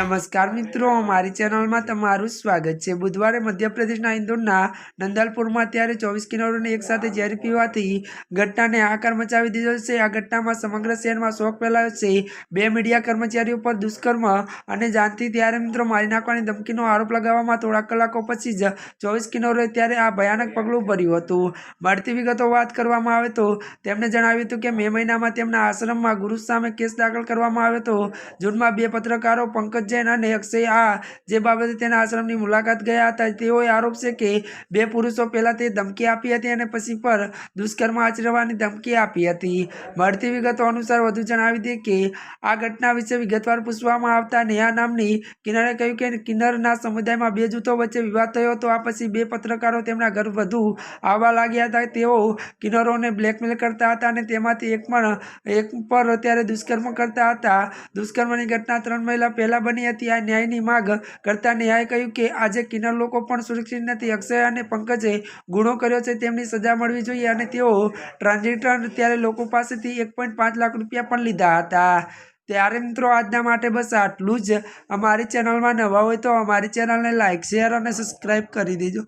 નમસ્કાર મિત્રો અમારી ચેનલમાં તમારું સ્વાગત છે. બુધવારે મધ્યપ્રદેશના ઇન્દોરના નંદાલપુરમાં અત્યારે ચોવીસ કિન્નરોને એકસાથે ઝેર પીવાથી ઘટનાને આકાર મચાવી દીધો છે. આ ઘટનામાં સમગ્ર શહેરમાં શોક ફેલાયો છે. બે મીડિયા કર્મચારીઓ પર દુષ્કર્મ અને જાનથી ત્યારે મિત્રો મારી નાખવાની ધમકીનો આરોપ લગાવવામાં થોડા કલાકો પછી જ ચોવીસ કિન્નરોએ ત્યારે આ ભયાનક પગલું ભર્યું હતું. મળતી વિગતો વાત કરવામાં આવે તો તેમણે જણાવ્યું હતું કે, મે મહિનામાં તેમના આશ્રમમાં ગુરુ સામે કેસ દાખલ કરવામાં આવ્યો હતો. જૂનમાં બે પત્રકારો, પંકજ જૈન અને અક્ષય આ. જે બાબતે તેના આશ્રમની મુલાકાત ગયા હતા, તેઓએ આરોપ છે કે બે પુરુષો પહેલાં તે ધમકી આપી હતી અને પછી પર દુષ્કર્મ આચરવાની ધમકી આપી હતી. મળતી વિગતો અનુસાર વધુ જણાવી દે કે, આ ઘટના વિશે વિગતવાર પૂછવામાં આવતા નેહા નામની કિન્નરે કહ્યું કે કિન્નરના સમુદાયમાં બે જૂથો વચ્ચે વિવાદ થયો હતો. આ પછી બે પત્રકારો તેમના ઘર વધુ આવવા લાગ્યા હતા. તેઓ કિન્નરોને બ્લેકમેલ કરતા હતા અને તેમાંથી એક પણ, એક પર અત્યારે દુષ્કર્મ કરતા હતા. દુષ્કર્મની ઘટના ત્રણ મહિના પહેલાં બની હતી. આ ન્યાયની માંગ કરતા ન્યાયે કહ્યું કે, આજે કિન્નર લોકો પણ સુરક્ષિત નથી. અક્ષય અને પંકજે ગુનો કર્યો છે. તેમની સજા મળવી જોઈએ. અને તેઓ ટ્રાન્ઝેક્ટર ત્યારે લોકો પાસેથી એક લાખ રૂપિયા પણ લીધા હતા. ત્યારે મિત્રો, આજના માટે બસ આટલું જ. અમારી ચેનલમાં નવા હોય તો અમારી ચેનલને લાઇક શેર અને સબસ્ક્રાઈબ કરી દેજો.